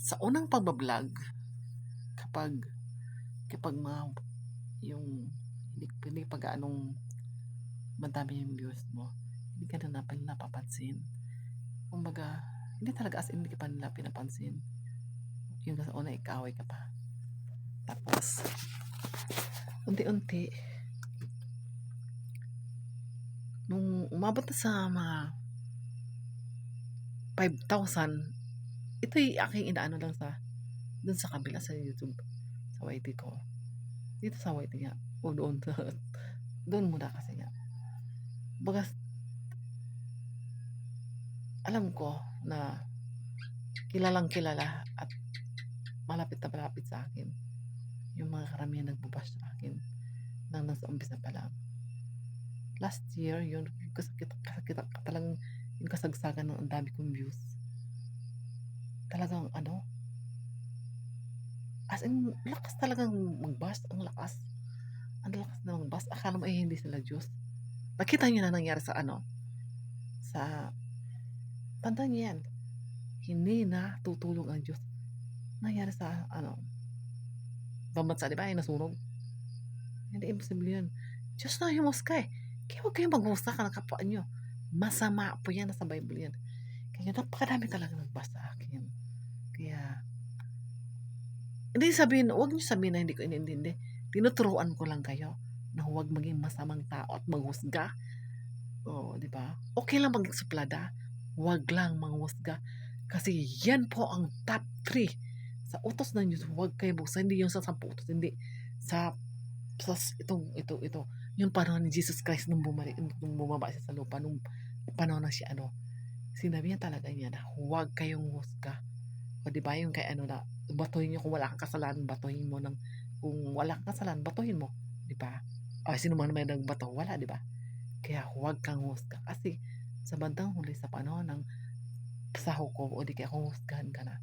sa unang pagbablog, kapag kapag mga yung hindi, hindi pag anong madami yung views mo, hindi ka na napal napapansin. Kumbaga, hindi talaga as in hindi ka pa nila pinapansin. Yung sa una, ikaway ka pa. Tapos, unti-unti, nung umabot na sa mga 5,000, ito'y aking inaano lang sa dun sa kabila sa YouTube sa YT ko. Dito sa YT nga. O doon. doon muna kasi nga. Bagas, alam ko na kilalang kilala at malapit na malapit sa akin yung mga karamihan nagbubash sa akin nang nasa umpisa pa lang. Last year, yun, kasakit, kasakit, talagang yung kasagsagan ng ang dami kong views. Talagang ano, as in, lakas talagang mag-bust, ang lakas. Ang lakas na mag-bust. Akala mo eh, hindi sila Diyos. Nakita niyo na nangyari sa ano, sa, tandaan niyo yan, hindi na tutulong ang Diyos. Nangyari sa, ano, bansa, di ba, ay nasunog. Hindi imposible yun. Diyos na humusga eh. Kaya huwag kayong maghusga ka ng kapwa nyo. Masama po yan, nasa Bible yan. Kaya napakadami talaga nagbasa sa akin. Kaya, hindi sabihin, huwag niyo sabihin na hindi ko inintindi. Tinuturuan ko lang kayo na huwag maging masamang tao at maghusga. Oo, di ba? Okay lang magsuplada. Huwag lang manghusga. Kasi yan po ang top 3 sa utos ng Diyos. Huwag kayo buksa. Hindi yung sa sampu utos. Hindi sa, sa itong, ito, ito. Yung panahon ni Jesus Christ nung bumalik, nung bumaba siya sa lupa, nung panahon na siya, ano, sinabi niya talaga niya na huwag kayong husga. O di ba yung kay ano na, batuhin niyo kung wala kang kasalanan, batuhin mo ng, kung wala kang kasalanan, batuhin mo. Di ba? O sino man may nagbato, wala, di ba? Kaya huwag kang husga. Kasi sa bandang huli sa panahon ng sa hukom o di kaya kung husgahan ka na.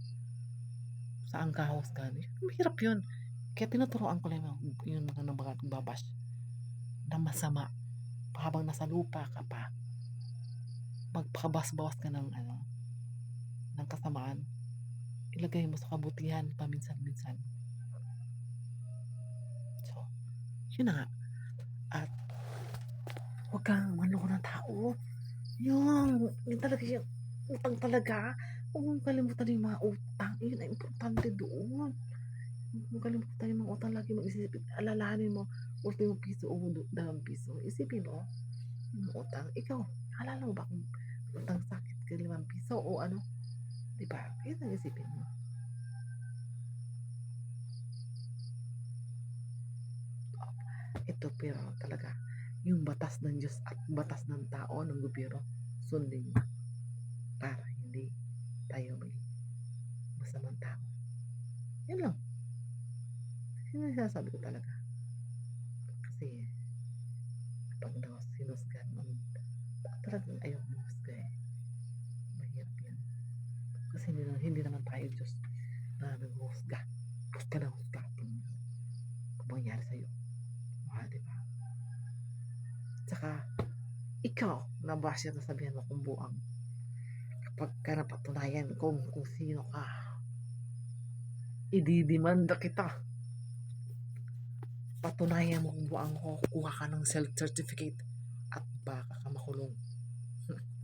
Saan ka husgahan? Mahirap yun. Kaya tinuturoan ko lang yung, mga nabagat babash na masama habang nasa lupa ka pa magpakabas-bawas ka ng ano ng kasamaan ilagay mo sa kabutihan paminsan-minsan. So yun na nga. At huwag kang manloko ng tao. Yun yun talaga yung utang talaga. Huwag mong kalimutan yung mga utang. Yun ang importante doon. Huwag mong kalimutan yung mga utang. Lagi mong isipin alalahanin mo ultimo piso o dalawang piso. Isipin mo yung utang ikaw alala mo ba kung utang sakit ka limang piso o ano? Di ba? Yun ang isipin mo. Ito pero talaga yung batas ng Diyos at batas ng tao ng gobyerno sundin mo. Para hindi tayo may masamang tao. Yun lang. Yun ang sinasabi ko talaga. Kasi pag daw sinusgan mo talagang ayaw mo husga eh. Mahirap yan. Kasi hindi, hindi naman tayo Diyos na nag-husga husga na husga. Kung mangyari sa'yo. Ah, di ba? Tsaka ikaw nabasya na sabihan mo kung buang kapag ka napatunayan kung kung sino ka ididimanda kita. Patunayan mo kung buang ko kuha ka ng self certificate at baka ka makulong